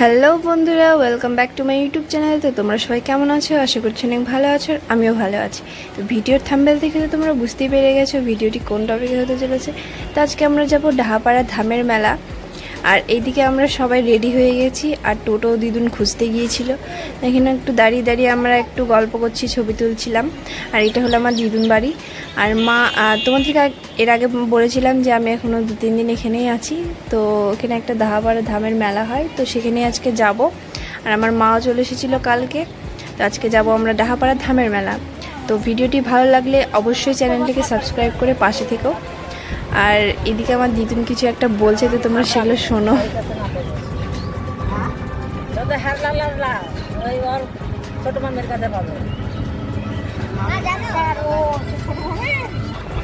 Hello বন্ধুরা welcome back to my YouTube channel তো তোমরা সবাই কেমন আছো? আশা করছি অনেক ভালো আছো, আমিও ভালো আছি। তো ভিডিওর থাম্বেল দেখে তো তোমরা বুঝতেই পেরে গেছো, ভিডিওটি কোন টপিকে হতে চলেছে। তো আজকে আমরা যাব ডাহাপাড়া ধামের মেলা। আর এইদিকে আমরা সবাই রেডি হয়ে গেছি, আর টোটো দিদুন খুঁজতে গিয়েছিল। এখানে একটু দাঁড়িয়ে দাঁড়িয়ে আমরা একটু গল্প করছি, ছবি তুলছিলাম। আর এটা হলো আমার দিদুন বাড়ি। আর মা তোমাদেরকে এর আগে বলেছিলাম যে আমি এখনও দু, তিন দিন এখানেই আছি। তো এখানে একটা দাহাপাড়া ধামের মেলা হয়, তো সেখানে আজকে যাব। আর আমার মাও চলে এসেছিল কালকে, তো আজকে যাব আমরা ডাহাপাড়া ধামের মেলা। তো ভিডিওটি ভালো লাগলে অবশ্যই চ্যানেলটিকে সাবস্ক্রাইব করে পাশে থেকো। আর এদিকে আমার দিদুন কিছু একটা বলছে তো তোমরা সেগুলো শোনো।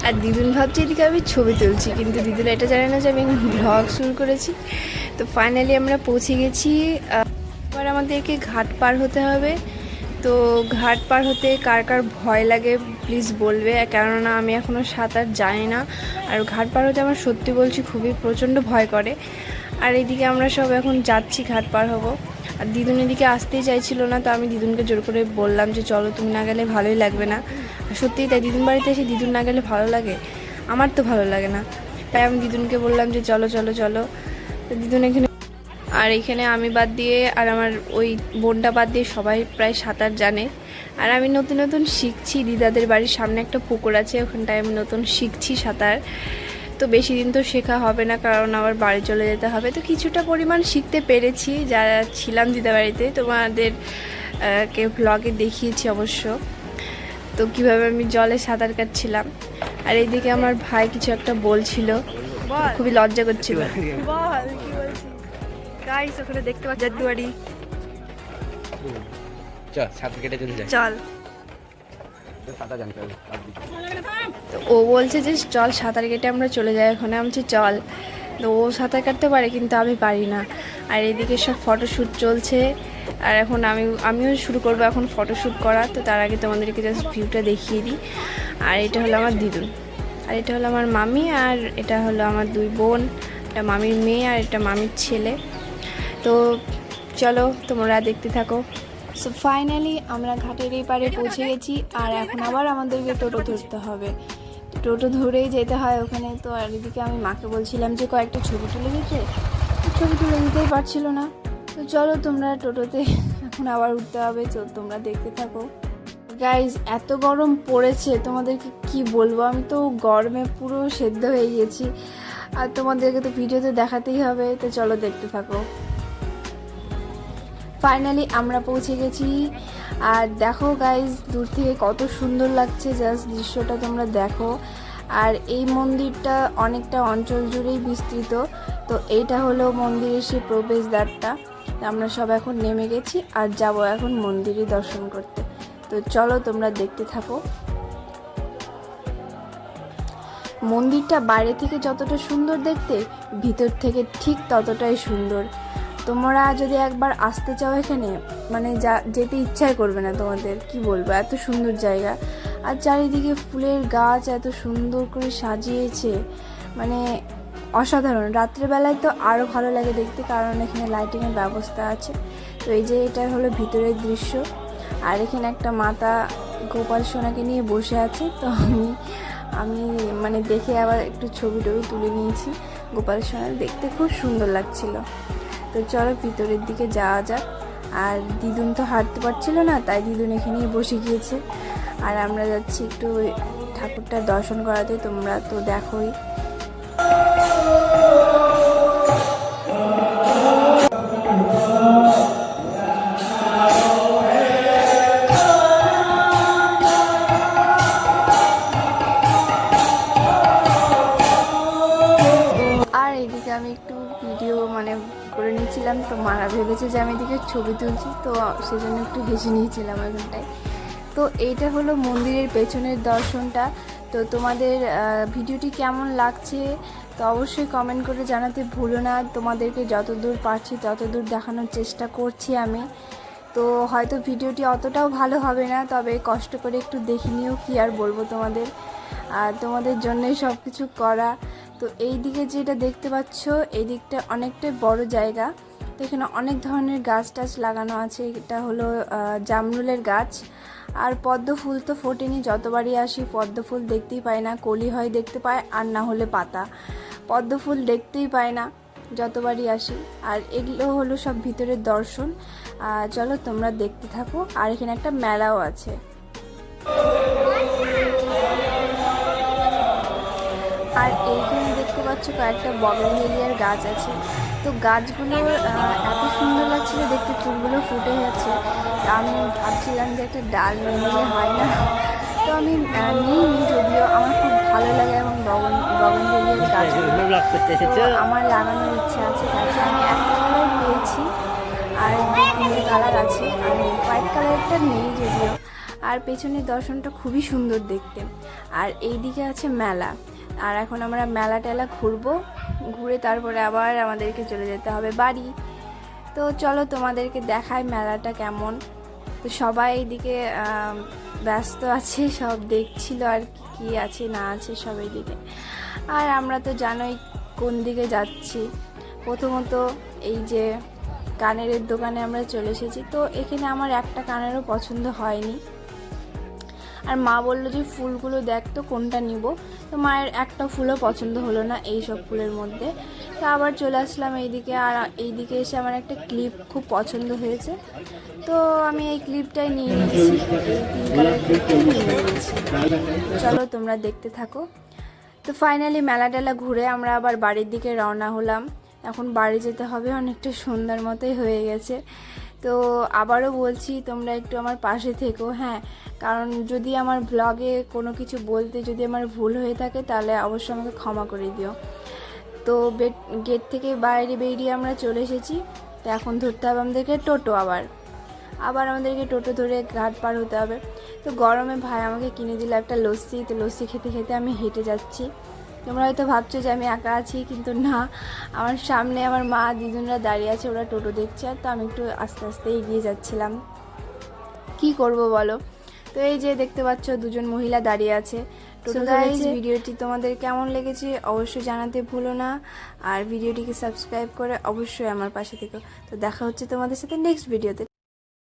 আর দিদুন ভাবছে এদিকে আমি ছবি তুলছি, কিন্তু দিদুন এটা জানে না যে আমি ব্লগ শুরু করেছি। তো ফাইনালি আমরা পৌঁছে গেছি। এবার আমাদেরকে ঘাট পার হতে হবে। তো ঘাট পার হতে কার কার ভয় লাগে প্লিজ বলবে। কেননা আমি এখনও সাঁতার জানি না। আর ঘাট পার হতে আমার সত্যি বলছি খুবই প্রচণ্ড ভয় করে। আর এদিকে আমরা সব এখন যাচ্ছি, ঘাট পার হব। আর দিদুন এদিকে আসতেই চাইছিল না, তো আমি দিদুনকে জোর করে বললাম যে, চলো তুমি না গেলে ভালোই লাগবে না। সত্যিই তাই, দিদুন বাড়িতে এসে দিদুন না গেলে ভালো লাগে? আমার তো ভালো লাগে না। তাই আমি দিদুনকে বললাম যে, চলো চলো চলো। তো দিদুন এখানে আর এখানে আমি বাদ দিয়ে আর আমার ওই বোনটা বাদ দিয়ে সবাই প্রায় সাঁতার জানে। আর আমি নতুন নতুন শিখছি দিদাদের বাড়ির সামনে একটা পুকুর আছে ওখানটায় আমি নতুন শিখছি সাঁতার। তো বেশি দিন তো শেখা হবে না কারণ আবার বাড়ি চলে যেতে হবে। তো কিছুটা পরিমাণ শিখতে পেরেছি যারা ছিলাম দিদা বাড়িতে। তোমাদের কে ব্লগে দেখিয়েছি অবশ্য। তো কীভাবে আমি জলে সাঁতার কাটছিলাম। আর এইদিকে আমার ভাই কিছু একটা বলছিল। খুবই লজ্জা করছিল। বল। গাইস ওখানে দেখতে পাচ্ছি জাদুয়ারি। চল সাঁতার কেটে চলে যাই। চল। তো ও বলছে যে চল সাঁতার কেটে আমরা চলে যাই ওখানে। আমি চল। তো ও সাঁতার কাটতে পারে কিন্তু আমি পারি না। আর এদিকে সব ফটোশ্যুট চলছে। আর এখন আমি আমিও শুরু করব এখন ফটোশ্যুট করা। তো তার আগে তোমাদেরকে জাস্ট ভিউটা দেখিয়ে দিই। আর এটা হলো আমার দিদুন আর এটা হলো আমার মামি আর এটা হলো আমার দুই বোন। এটা মামির মেয়ে আর এটা মামির ছেলে। তো চলো, তোমরা দেখতে থাকো। সো ফাইনালি আমরা ঘাটের এই পারে পৌঁছে গেছি, আর এখন আবার আমাদেরকে টোটো ধরতে হবে। টোটো ধরেই যেতে হয় ওখানে। তো আর এদিকে আমি মাকে বলছিলাম যে, কয়েকটা ছবি তুলে দিতে। ছবি তুলে দিতেই পারছিল না। তো চলো, তোমরা টোটোতে এখন আবার উঠতে হবে। তো তোমরা দেখতে থাকো। গাইজ এত গরম পড়েছে। তোমাদেরকে কি বলব? আমি তো গরমে পুরো সেদ্ধ হয়ে গেছি। আর তোমাদেরকে তো ভিডিওতে দেখাতেই হবে। তো চলো, দেখতে থাকো। ফাইনালি আমরা পৌঁছে গেছি। আর দেখো গাইজ দূর থেকে কত সুন্দর লাগছে জাস্ট দৃশ্যটা তোমরা দেখো। আর এই মন্দিরটা অনেকটা অঞ্চল জুড়েই বিস্তৃত। তো এইটা হলো মন্দিরের সেই প্রবেশদ্বারটা। আমরা সব এখন নেমে গেছি আর যাব এখন মন্দিরে দর্শন করতে। তো চলো, তোমরা দেখতে থাকো। মন্দিরটা বাইরে থেকে যতটা সুন্দর দেখতে, ভিতর থেকে ঠিক ততটাই সুন্দর। তোমরা যদি একবার আসতে চাও এখানে মানে যা, যেতে ইচ্ছাই করবে না তোমাদের, কি বলব? এত সুন্দর জায়গা। আর চারিদিকে ফুলের গাছ এত সুন্দর করে সাজিয়েছে। মানে অসাধারণ। রাত্রেবেলায় তো আরও ভালো লাগে দেখতে, কারণ এখানে লাইটিংয়ের ব্যবস্থা আছে। তো এই যে এটা হলো ভিতরের দৃশ্য। আর এখানে একটা মাতা গোপাল সোনাকে নিয়ে বসে আছে। তো আমি আমি মানে দেখে আবার একটু ছবি টবি তুলে নিয়েছি। গোপাল সোনা দেখতে খুব সুন্দর লাগছিল। তো চলো ভিতরের দিকে যাওয়া যাক। আর দিদুন তো হাঁটতে পারছিল না, তাই দিদুন এখানেই বসে গিয়েছে। আর আমরা যাচ্ছি একটু ঠাকুরটা দর্শন করাতে, তোমরা তো দেখোই। আমি একটু ভিডিও মানে করে নিয়েছিলাম। তো মারা ভেবেছে যে আমি এদিকে ছবি তুলছি। তো সেজন্য একটু হেসে নিয়েছিলাম ওইখানটায় তো এইটা হলো মন্দিরের পেছনের দর্শনটা। তো তোমাদের ভিডিওটি কেমন লাগছে? তো অবশ্যই কমেন্ট করে জানাতে ভুলো না। তোমাদেরকে যতদূর পারছি, ততদূর দেখানোর চেষ্টা করছি আমি। তো হয়তো ভিডিওটি অতটাও ভালো হবে না, তবে কষ্ট করে একটু দেখে নিও কি আর বলব তোমাদের। আর তোমাদের জন্যই সব কিছু করা। তো এই দিকে যেটা দেখতে পাচ্ছ, এই দিকটা অনেকটাই বড় জায়গা। তো এখানে অনেক ধরনের গাছ টাছ লাগানো আছে, এটা হলো জামরুলের গাছ। আর পদ্ম ফুল তো ফোটেনি, যতবারই আসি পদ্ম ফুল দেখতেই পাই না, কলি হয় দেখতে পাই আর না হলে পাতা। পদ্ম ফুল দেখতেই পাই না, যতবারই আসি। আর এগুলো হলো সব ভিতরের দর্শন। চলো তোমরা দেখতে থাকো, আর এখানে একটা মেলাও আছে। পাচ্ছ কয়েকটা বগনভেলিয়ার গাছ আছে। তো গাছগুলো এত সুন্দর লাগছিল দেখতে ফুলগুলো ফুটে যাচ্ছে। তা আমি ভাবছিলাম যে একটা ডাল নিলে হয় না। তো আমি নিইনি যদিও আমার খুব ভালো লাগে এবং বগন বগনভেলিয়ার তো আমার লাগানোর ইচ্ছা আছে। গাছে আমি একটা কালার পেয়েছি আর তিনটে কালার আছে। আর হোয়াইট কালারটা নেই যদিও। আর পেছনের দর্শনটা খুবই সুন্দর দেখতে। আর এইদিকে আছে মেলা। আর এখন আমরা মেলা টেলা ঘুরবো, ঘুরে তারপরে আবার আমাদেরকে চলে যেতে হবে বাড়ি। তো চলো তোমাদেরকে দেখায় মেলাটা কেমন। তো সবাই এইদিকে ব্যস্ত আছে, সব দেখছিল আর কি আছে, না আছে, সব এইদিকে। আর আমরা তো জানোই কোন দিকে যাচ্ছি। প্রথমত এই যে কানের দোকানে আমরা চলে এসেছি। তো এখানে আমার একটা কানেরও পছন্দ হয়নি। আর মা বলল যে, ফুলগুলো দেখ তো, কোনটা নিব? তো মায়ের একটা ফুলও পছন্দ হলো না এই সব ফুলের মধ্যে। তো আবার চলে আসলাম এইদিকে, আর এইদিকে এসে আমার একটা ক্লিপ খুব পছন্দ হয়েছে। তো আমি এই ক্লিপটাই নিয়ে নিয়েছি চলো তোমরা দেখতে থাকো। তো ফাইনালি মেলা টেলা ঘুরে আমরা আবার বাড়ির দিকে রওনা হলাম। এখন বাড়ি যেতে হবে, অনেকটা সন্ধ্যার মতোই হয়ে গেছে। তো আবারও বলছি, তোমরা একটু আমার পাশে থেকো হ্যাঁ। কারণ যদি আমার ব্লগে কোনো কিছু বলতে যদি আমার ভুল হয়ে থাকে, তাহলে অবশ্যই আমাকে ক্ষমা করে দিও। তো গেট থেকে বাইরে বেরিয়ে আমরা চলে এসেছি। তো এখন ধরতে হবে আমাদেরকে টোটো আবার। আবার আমাদেরকে টোটো ধরে ঘাট পার হতে হবে। তো গরমে ভাই আমাকে কিনে দিল একটা লস্যি। তো লস্যি খেতে খেতে আমি হেঁটে যাচ্ছি। তোমরা হয়তো ভাবছ যে আমি একা আছি কিন্তু না। আমার সামনে আমার মা দিদুনরা দাঁড়িয়ে আছে ওরা টোটো দেখছে আর তো আমি একটু আস্তে আস্তে এগিয়ে যাচ্ছিলাম। কি করব বলো? তো এই যে দেখতে পাচ্ছ দুজন মহিলা দাঁড়িয়ে আছে। গাইজ ভিডিওটি তোমাদের কেমন লেগেছে অবশ্যই জানাতে ভুলো না। আর ভিডিওটিকে সাবস্ক্রাইব করে অবশ্যই আমার পাশে থেকো। তো দেখা হচ্ছে তোমাদের সাথে নেক্সট ভিডিওতে